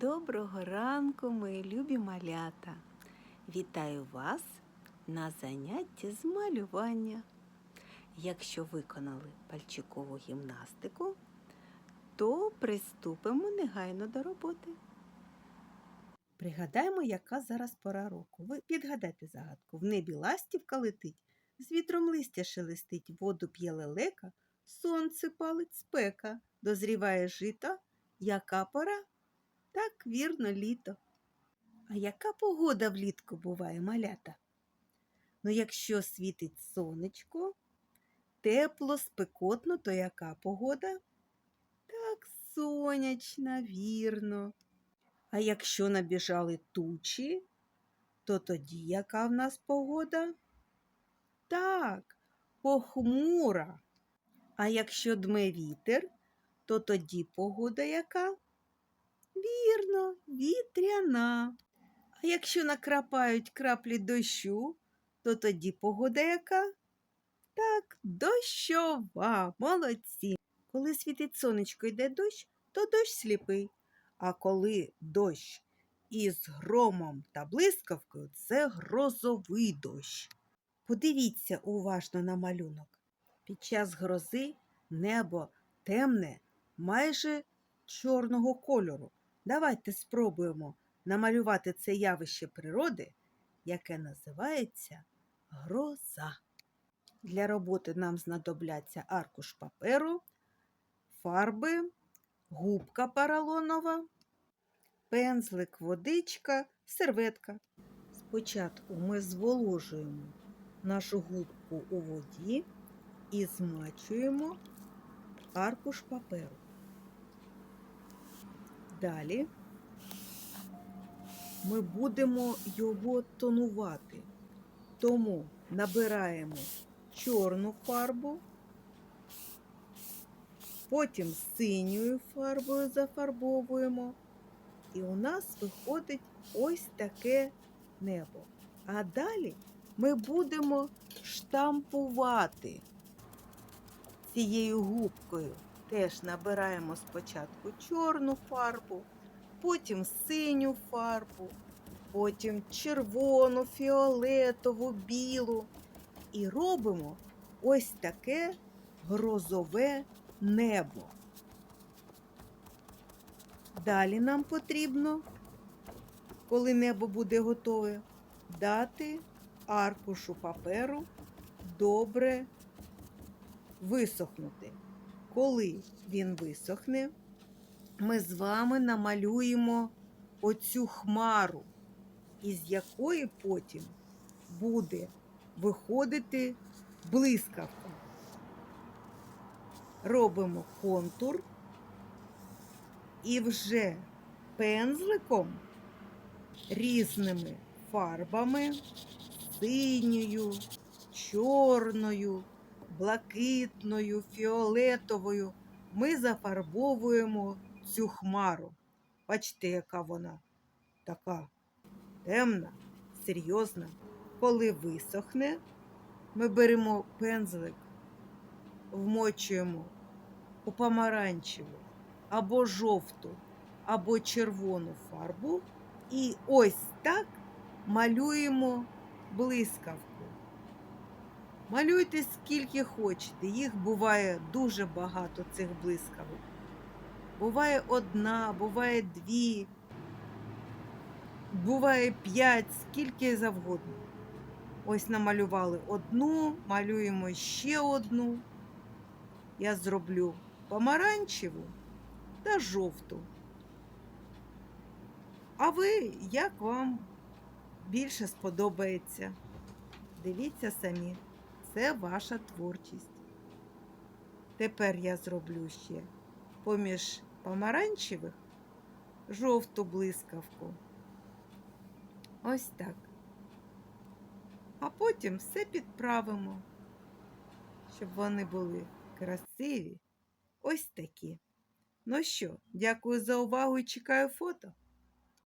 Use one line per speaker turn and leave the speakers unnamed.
Доброго ранку, мої любі малята! Вітаю вас на занятті з малювання. Якщо виконали пальчикову гімнастику, то приступимо негайно до роботи. Пригадаємо, яка зараз пора року. Ви підгадайте загадку. В небі ластівка летить, з вітром листя шелестить, воду п'є лелека, сонце палить спека, дозріває жито. Яка пора? Так, вірно, літо. А яка погода влітку буває, малята? Ну, якщо світить сонечко, тепло, спекотно, то яка погода? Так, сонячна, вірно. А якщо набіжали тучі, то тоді яка в нас погода? Так, похмура. А якщо дме вітер, то тоді погода яка? Вірно, вітряна. А якщо накрапають краплі дощу, то тоді погода яка? Так, дощова, молодці. Коли світить сонечко йде дощ, то дощ сліпий. А коли дощ із громом та блискавкою, це грозовий дощ. Подивіться уважно на малюнок. Під час грози небо темне, майже чорного кольору. Давайте спробуємо намалювати це явище природи, яке називається гроза. Для роботи нам знадобляться аркуш паперу, фарби, губка поролонова, пензлик, водичка, серветка. Спочатку ми зволожуємо нашу губку у воді і змачуємо аркуш паперу. Далі ми будемо його тонувати, тому набираємо чорну фарбу, потім синьою фарбою зафарбовуємо, і у нас виходить ось таке небо. А далі ми будемо штампувати цією губкою. Теж набираємо спочатку чорну фарбу, потім синю фарбу, потім червону, фіолетову, білу. І робимо ось таке грозове небо. Далі нам потрібно, коли небо буде готове, дати аркушу паперу добре висохнути. Коли він висохне, ми з вами намалюємо оцю хмару, із якої потім буде виходити блискавка. Робимо контур і вже пензликом різними фарбами, синьою, чорною блакитною, фіолетовою ми зафарбовуємо цю хмару. Бачите, яка вона така темна, серйозна. Коли висохне, ми беремо пензлик, вмочуємо у помаранчеву або жовту, або червону фарбу і ось так малюємо блискавку. Малюйте скільки хочете, їх буває дуже багато цих блискавок. Буває одна, буває дві, буває п'ять, скільки завгодно. Ось намалювали одну, малюємо ще одну. Я зроблю помаранчеву та жовту. А ви, як вам більше сподобається? Дивіться самі це ваша творчість. Тепер я зроблю ще поміж помаранчевих жовту блискавку. Ось так. А потім все підправимо, щоб вони були красиві. Ось такі. Ну що, дякую за увагу і чекаю фото.